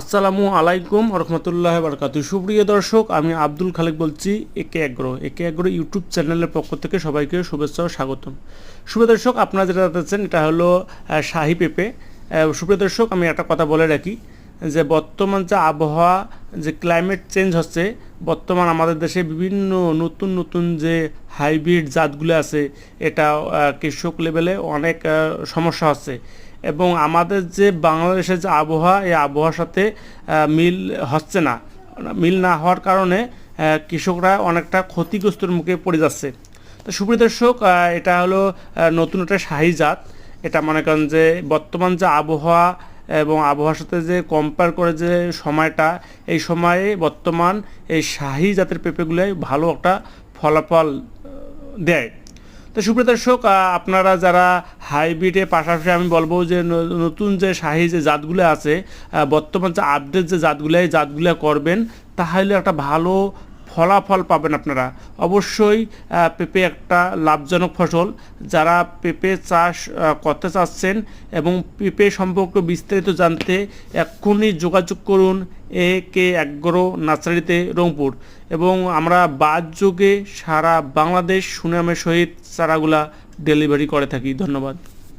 আসসালামু আলাইকুম রহমতুল্লাহ বারকাতু। সুপ্রিয় দর্শক, আমি আব্দুল খালেক বলছি, একে আগ্রহ একে আগ্রহ ইউটিউব চ্যানেলের পক্ষ থেকে সবাইকে শুভেচ্ছা ও স্বাগতম। শুভ দর্শক, আপনারা যেটা দেখছেন, এটা হলো শাহি পেঁপে। সুপ্রিয় দর্শক, আমি একটা কথা বলে রাখি যে, বর্তমান যে আবহাওয়া যে ক্লাইমেট চেঞ্জ হচ্ছে, বর্তমান আমাদের দেশে বিভিন্ন নতুন নতুন যে হাইব্রিড জাতগুলো আছে, এটা কৃষক লেভেলে অনেক সমস্যা হচ্ছে। এবং আমাদের যে বাংলাদেশের যে আবহাওয়া, এই আবহাওয়ার সাথে মিল হচ্ছে না। মিল না হওয়ার কারণে কৃষকরা অনেকটা ক্ষতিগ্রস্তর মুখে পড়ে যাচ্ছে। তো সুপ্রিয় দর্শক এটা হলো নতুন একটা শাহি জাত। এটা মনে করেন যে বর্তমান যে আবহাওয়া এবং আবহাওয়ার সাথে যে কম্পেয়ার করে যে সময়টা, এই সময়ে বর্তমান এই শাহি জাতের পেঁপেগুলোই ভালো একটা ফলাফল দেয়। তো সুপ্রিয় দর্শক আপনারা যারা হাইব্রিডের পাশাপাশি আমি বলব যে নতুন যে শাহি যে জাতগুলো আছে বর্তমান যে আপডেট যে জাতগুলো, এই জাতগুলো করবেন, তাহলে একটা ভালো ফলাফল পাবেন আপনারা। অবশ্যই পেঁপে একটা লাভজনক ফসল। যারা পেঁপে চাষ করতে চাচ্ছেন এবং পেঁপে সম্পর্কে বিস্তারিত জানতে এক্ষুনি যোগাযোগ করুন এ কে অ্যাগ্রো নার্সারিতে রংপুর। এবং আমরা বাদ যুগে সারা বাংলাদেশ সুনামের সহিত চারাগুলা ডেলিভারি করে থাকি। ধন্যবাদ।